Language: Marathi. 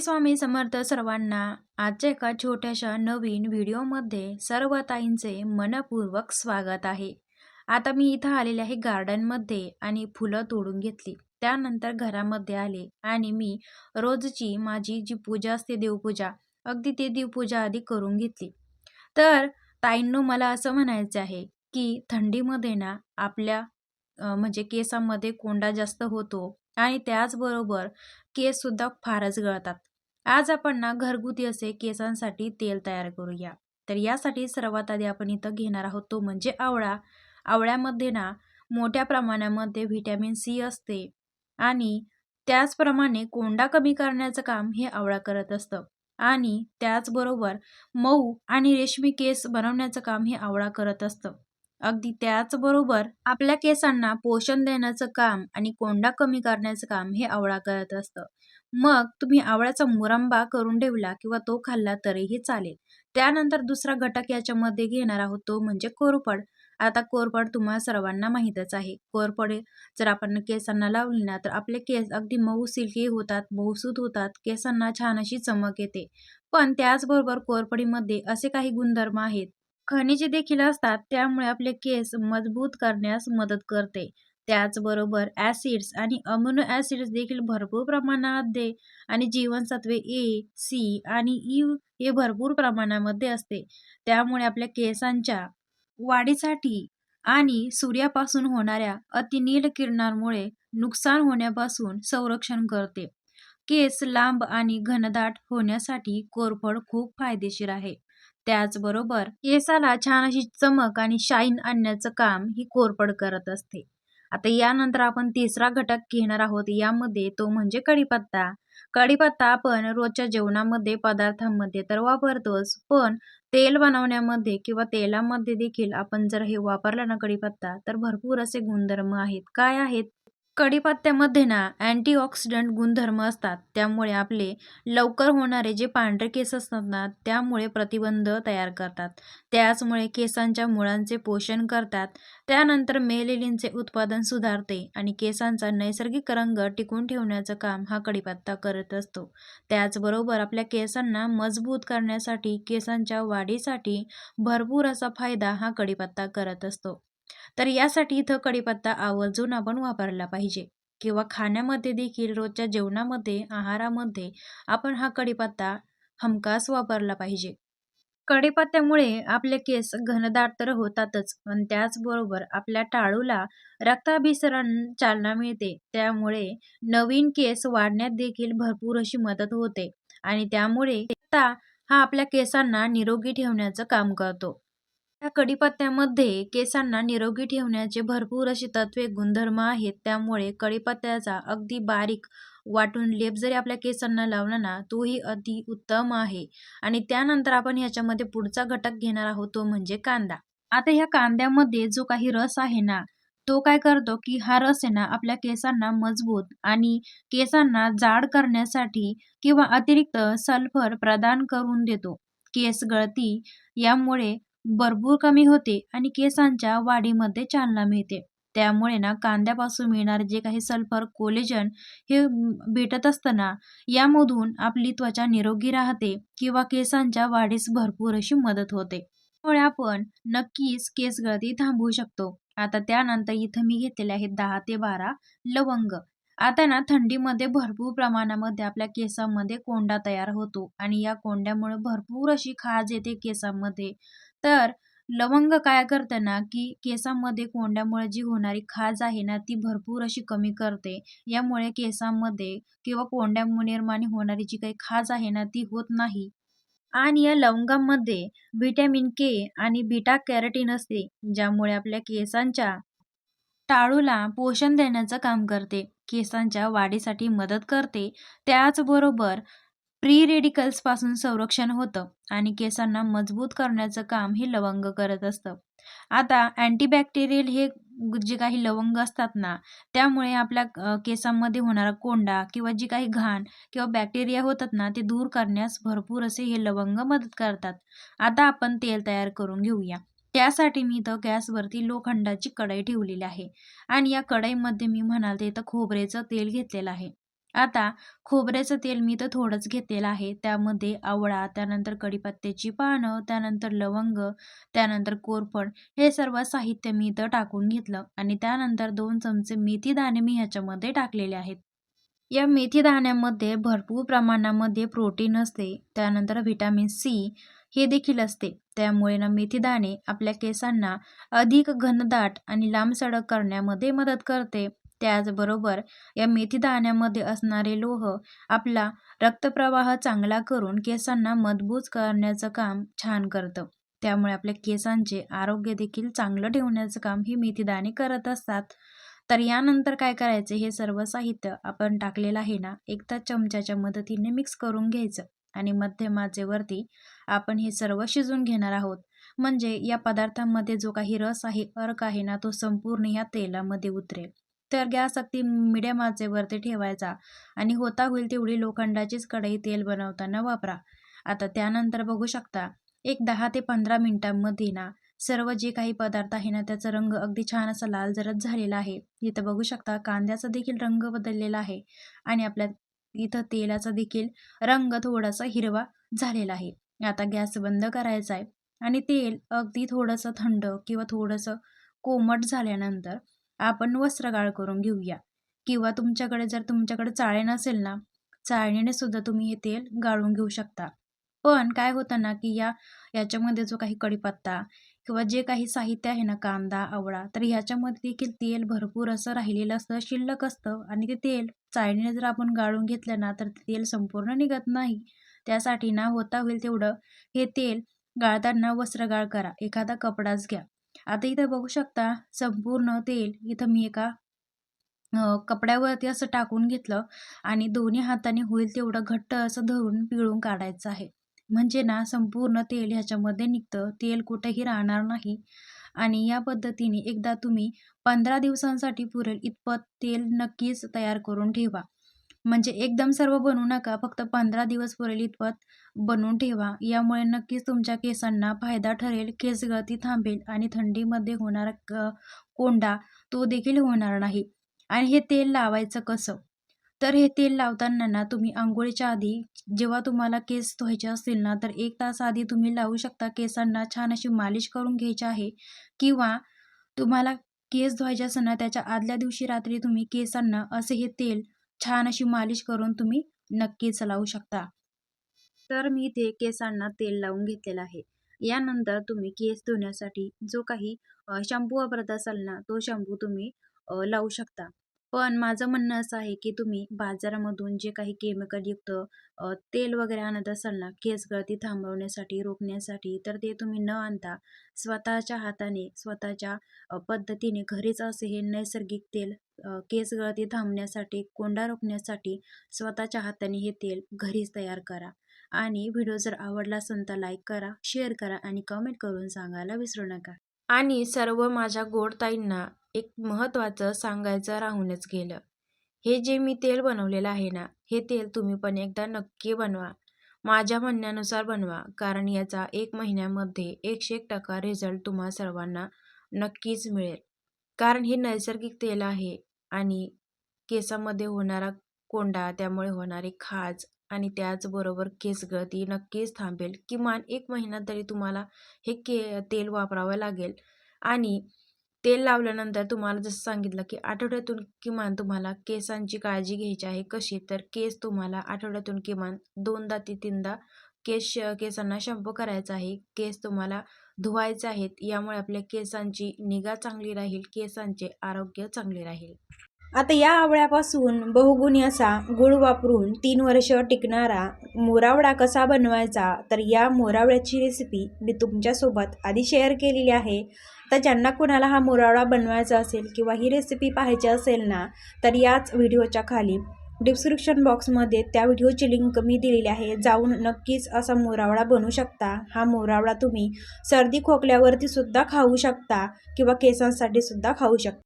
श्री स्वामी समर्थ सर्वांना आजच्या एका छोट्याशा नवीन व्हिडिओमध्ये सर्व ताईंचे मनपूर्वक स्वागत आहे. आता मी इथं आलेले आहे गार्डनमध्ये आणि फुलं तोडून घेतली. त्यानंतर घरामध्ये आले आणि मी रोजची माझी जी पूजा असते देवपूजा अगदी ते देवपूजा आधी करून घेतली. तर ताईंनो मला असं म्हणायचं आहे की थंडीमध्ये ना आपल्या म्हणजे केसामध्ये कोंडा जास्त होतो आणि त्याचबरोबर केससुद्धा फारच गळतात. आज आपण ना घरगुती असे केसांसाठी तेल तयार करूया. तर यासाठी सर्वात आधी आपण इथं घेणार आहोत तो म्हणजे आवळा. आवळ्यामध्ये ना मोठ्या प्रमाणामध्ये व्हिटॅमिन सी असते आणि त्याचप्रमाणे कोंडा कमी करण्याचं काम हे आवळा करत असतं आणि त्याचबरोबर मऊ आणि रेशमी केस बनवण्याचं काम हे आवळा करत असतं. अगदी त्याचबरोबर आपल्या केसांना पोषण देण्याचं काम आणि कोंडा कमी करण्याचं काम हे आवळा करत असतं. मग तुम्ही आवळ्याचा मुरंबा करून ठेवला किंवा तो खाल्ला तरीही चालेल. त्यानंतर दुसरा घटक याच्यामध्ये घेणार आहोत तो म्हणजे कोरफड. आता कोरफड तुम्हाला सर्वांना माहीतच आहे. कोरफड जर आपण केसांना लावली ना तर आपले केस अगदी मऊ सिल्की होतात मऊसूत होतात केसांना छान अशी चमक येते. पण त्याचबरोबर कोरफडीमध्ये असे काही गुणधर्म आहेत. खनिजे देखील असतात त्यामुळे आपले केस मजबूत करण्यास मदत करते. त्याचबरोबर ॲसिड्स आणि अम्युनो ॲसिड्स देखील भरपूर प्रमाणामध्ये आणि जीवनसत्वे ए सी आणि ई हे भरपूर प्रमाणामध्ये असते. त्यामुळे आपल्या केसांच्या वाढीसाठी आणि सूर्यापासून होणाऱ्या अतिनील किरणांमुळे नुकसान होण्यापासून संरक्षण करते. केस लांब आणि घनदाट होण्यासाठी कोरफड खूप फायदेशीर आहे. त्याचबरोबर केसाला छान अशी चमक आणि शाईन आणण्याचं काम ही कोरफड करत असते. आता यानंतर आपण तिसरा घटक घेणार आहोत. यामध्ये तो म्हणजे कढीपत्ता. कढीपत्ता आपण रोजच्या जेवणामध्ये पदार्थांमध्ये तर वापरतोच पण तेल बनवण्यामध्ये किंवा तेलामध्ये देखील आपण जर हे वापरलं ना कढीपत्ता तर भरपूर असे गुणधर्म आहेत. काय आहेत? कढीपत्त्यामध्ये ना अँटीऑक्सिडंट गुणधर्म असतात. त्यामुळे आपले लवकर होणारे जे पांढरे केस असतात ना त्यामुळे प्रतिबंध तयार करतात. त्याचमुळे केसांच्या मुळांचे पोषण करतात. त्यानंतर मेलेलिनचे उत्पादन सुधारते आणि केसांचा नैसर्गिक रंग टिकून ठेवण्याचं काम हा कढीपत्ता करत असतो. त्याचबरोबर आपल्या केसांना मजबूत करण्यासाठी केसांच्या वाढीसाठी भरपूर असा फायदा हा कढीपत्ता करत असतो. तर यासाठी इथं कढीपत्ता आवर्जून आपण वापरला पाहिजे. किंवा खाण्यामध्ये देखील रोजच्या जेवणामध्ये आहारामध्ये आपण हा कढीपत्ता हमखास वापरला पाहिजे. कढीपत्त्यामुळे आपले केस घनदाट तर होतातच पण त्याचबरोबर आपल्या टाळूला रक्ताभिसरण चालना मिळते. त्यामुळे नवीन केस वाढण्यात देखील भरपूर अशी मदत होते. आणि त्यामुळे हा आपल्या केसांना निरोगी ठेवण्याचं काम करतो. या कढीपत्त्यामध्ये केसांना निरोगी ठेवण्याचे भरपूर असे तत्वे गुणधर्म आहेत. त्यामुळे कढीपत्त्याचा अगदी बारीक वाटून लेप जरी आपल्या केसांना लावला ना तोही अति उत्तम आहे. आणि त्यानंतर आपण ह्याच्यामध्ये पुढचा घटक घेणार आहोत तो म्हणजे कांदा. आता ह्या कांद्यामध्ये जो काही रस आहे ना तो काय करतो की हा रस आहे ना आपल्या केसांना मजबूत आणि केसांना जाड करण्यासाठी किंवा अतिरिक्त सल्फर प्रदान करून देतो. केस गळती यामुळे भरपूर कमी होते आणि केसांच्या वाढीमध्ये चालना मिळते. त्यामुळे ना कांद्यापासून मिळणारे जे काही सल्फर कोलेजन हे भेटत असताना यामधून आपली त्वचा निरोगी राहते किंवा केसांच्या वाढीस भरपूर अशी मदत होते. त्यामुळे आपण नक्कीच केस गळती थांबवू शकतो. आता त्यानंतर इथं मी घेतलेले आहेत दहा ते बारा लवंग. आता ना थंडीमध्ये भरपूर प्रमाणामध्ये आपल्या केसांमध्ये कोंडा तयार होतो आणि या कोंड्यामुळे भरपूर अशी खाज येते केसांमध्ये. तर लवंग काय करते ना की केसांमध्ये कोंड्यामुळे जी होणारी खाज आहे ना ती भरपूर अशी कमी करते. यामुळे केसांमध्ये किंवा कोंड्यामुळे निर्माण होणारी जी काही खाज आहे ना ती होत नाही. आणि या लवंगामध्ये व्हिटॅमिन के आणि बीटा कॅरेटीन असते ज्यामुळे आपल्या केसांच्या टाळूला पोषण देण्याचं काम करते. केसांच्या वाढीसाठी मदत करते. त्याचबरोबर प्री रेडिकल्सपासून संरक्षण होतं आणि केसांना मजबूत करण्याचं काम हे लवंग करत असतं. आता अँटीबॅक्टेरियल हे जे काही लवंग असतात ना त्यामुळे आपल्या केसांमध्ये होणारा कोंडा किंवा जी काही घाण किंवा बॅक्टेरिया होतात ना ते दूर करण्यास भरपूर असे हे लवंग मदत करतात. आता आपण तेल तयार करून घेऊया. त्यासाठी मी इथं गॅसवरती लोखंडाची कढई ठेवलेली आहे. आणि या कढईमध्ये मी म्हणाल ते इथं खोबरेचं तेल घेतलेलं आहे. आता खोबऱ्याचं तेल मी तर थोडंच घेतलेलं आहे. त्यामध्ये आवळा त्यानंतर कढीपत्त्याची पानं त्यानंतर लवंग त्यानंतर कोरफड हे सर्व साहित्य मी इथं टाकून घेतलं आणि त्यानंतर दोन चमचे मेथी दाणे मी ह्याच्यामध्ये टाकलेले आहेत. या मेथी दाण्यामध्ये भरपूर प्रमाणामध्ये प्रोटीन असते त्यानंतर व्हिटॅमिन सी हे देखील असते. त्यामुळे ना मेथी दाणे आपल्या केसांना अधिक घनदाट आणि लांबसडक करण्यामध्ये मदत करते. त्याचबरोबर या मेथीदाण्यामध्ये असणारे लोह आपला रक्तप्रवाह चांगला करून केसांना मजबूत करण्याचं काम छान करतं. त्यामुळे आपल्या केसांचे आरोग्य देखील चांगलं ठेवण्याचं काम ही मेथीदाणे करत असतात. तर यानंतर काय करायचे? हे सर्व साहित्य आपण टाकलेलं आहे ना एकदा चमच्याच्या मदतीने मिक्स करून घ्यायचं आणि मध्यमाचेवरती आपण हे सर्व शिजून घेणार आहोत. म्हणजे या पदार्थांमध्ये जो काही रस आहे अर्क आहे ना तो संपूर्ण या तेलामध्ये उतरेल. तर गॅस अगदी मिडियम आचेवरती ठेवायचा आणि होता होईल तेवढी लोखंडाचीच कढई तेल बनवताना वापरा. आता त्यानंतर बघू शकता एक दहा ते पंधरा मिनिटांमध्ये ना सर्व जे काही पदार्थ आहे ना त्याचा रंग अगदी छान असा लाल जरद झालेला आहे. इथं बघू शकता कांद्याचा देखील रंग बदललेला आहे आणि आपल्या इथं तेलाचा देखील रंग थोडासा हिरवा झालेला आहे. आता गॅस बंद करायचा आहे आणि तेल अगदी थोडंसं थंड किंवा थोडंसं कोमट झाल्यानंतर आपण वस्त्रगाळ करून घेऊया. किंवा तुमच्याकडे जर तुमच्याकडे चाळे नसेल ना चाळणीने सुद्धा तुम्ही हे तेल गाळून घेऊ शकता. पण काय होतं ना की या याच्यामध्ये जो काही कढीपत्ता किंवा जे काही साहित्य आहे ना कांदा आवळा तर ह्याच्यामध्ये देखील तेल भरपूर असं राहिलेलं असतं शिल्लक असतं. आणि ते तेल चाळणीने जर आपण गाळून घेतलं ना तर ते तेल संपूर्ण निघत नाही. त्यासाठी ना होता होईल तेवढं हे तेल गाळताना वस्त्रगाळ करा. एखादा कपडाच घ्या. आता इथं बघू शकता संपूर्ण तेल इथं मी एका कपड्यावरती असं टाकून घेतलं आणि दोन्ही हाताने होईल तेवढं घट्ट असं धरून पिळून काढायचं आहे. म्हणजे ना संपूर्ण तेल ह्याच्यामध्ये निघतं तेल कुठेही राहणार नाही. आणि या पद्धतीने एकदा तुम्ही पंधरा दिवसांसाठी पुरेल इतपत तेल नक्कीच तयार करून ठेवा. म्हणजे एकदम सर्व बनवू नका फक्त पंधरा दिवस पुरेल इतपत बनवून ठेवा. यामुळे नक्कीच तुमच्या केसांना फायदा ठरेल केस गळती थांबेल आणि थंडीमध्ये होणारा कोंडा तो देखील होणार नाही. आणि हे तेल लावायचं कसं? तर हे तेल लावताना ना तुम्ही आंघोळीच्या आधी जेव्हा तुम्हाला केस धुवायचे असतील ना तर एक तास आधी तुम्ही लावू शकता केसांना छान अशी मालिश करून घ्यायची आहे. किंवा तुम्हाला केस धुवायचे असेल ना त्याच्या आदल्या दिवशी रात्री तुम्ही केसांना असे हे तेल छान अशी मालिश करून तुम्ही नक्कीच लावू शकता. तर मी इथे केसांना तेल लावून घेतलेलं आहे. यानंतर तुम्ही केस धुण्यासाठी जो काही शॅम्पू वापरत असाल ना तो शॅम्पू तुम्ही लावू शकता. पण माझं म्हणणं असं आहे की तुम्ही बाजारामधून जे काही केमिकलयुक्त तेल वगैरे आणत असाल ना केस गळती थांबवण्यासाठी रोखण्यासाठी तर ते तुम्ही न आणता स्वतःच्या हाताने स्वतःच्या पद्धतीने घरीच असे हे नैसर्गिक तेल केस गळती थांबण्यासाठी कोंडा रोखण्यासाठी स्वतःच्या हाताने हे तेल घरीच तयार करा. आणि व्हिडिओ जर आवडला असेल तर लाईक करा शेअर करा आणि कमेंट करून सांगायला विसरू नका. आणि सर्व माझ्या गोडताईंना एक महत्त्वाचं सांगायचं राहूनच गेलं. हे जे मी तेल बनवलेलं आहे ना हे तेल तुम्ही पण एकदा नक्की बनवा. माझ्या म्हणण्यानुसार बनवा कारण याचा एक महिन्यामध्ये एकशे एक टक्का रिझल्ट तुम्हा सर्वांना नक्कीच मिळेल. कारण हे नैसर्गिक तेल आहे. आणि केसामध्ये होणारा कोंडा त्यामुळे होणारी खाज आणि त्याचबरोबर केस गळती नक्कीच थांबेल. किमान एक महिना तरी तुम्हाला हे के तेल वापरावं लागेल. आणि तेल लावल्यानंतर तुम्हाला जसं सांगितलं की आठवड्यातून किमान तुम्हाला केसांची काळजी घ्यायची आहे कशी? तर केस तुम्हाला आठवड्यातून किमान दोनदा ते तीनदा केश केसांना शॅम्पू करायचा आहे. केस तुम्हाला धुवायचे आहेत. यामुळे आपल्या केसांची निगा चांगली राहील. केसांचे आरोग्य चांगले राहील. आता या आवळ्यापासून बहुगुणी असा गुळ वापरून तीन वर्ष टिकणारा मोरावडा कसा बनवायचा? तर या मोरावड्याची रेसिपी मी तुमच्यासोबत आधी शेअर केलेली आहे. तर ज्यांना कुणाला हा मोरावडा बनवायचा असेल किंवा ही रेसिपी पाहायची असेल ना तर याच व्हिडिओच्या खाली डिस्क्रिप्शन बॉक्समध्ये त्या व्हिडिओची लिंक मी दिलेली आहे. जाऊन नक्कीच असा मोरावळा बनवू शकता. हा मोरावळा तुम्ही सर्दी खोकल्यावरती सुद्धा खाऊ शकता किंवा केसांसाठी सुद्धा खाऊ शकता.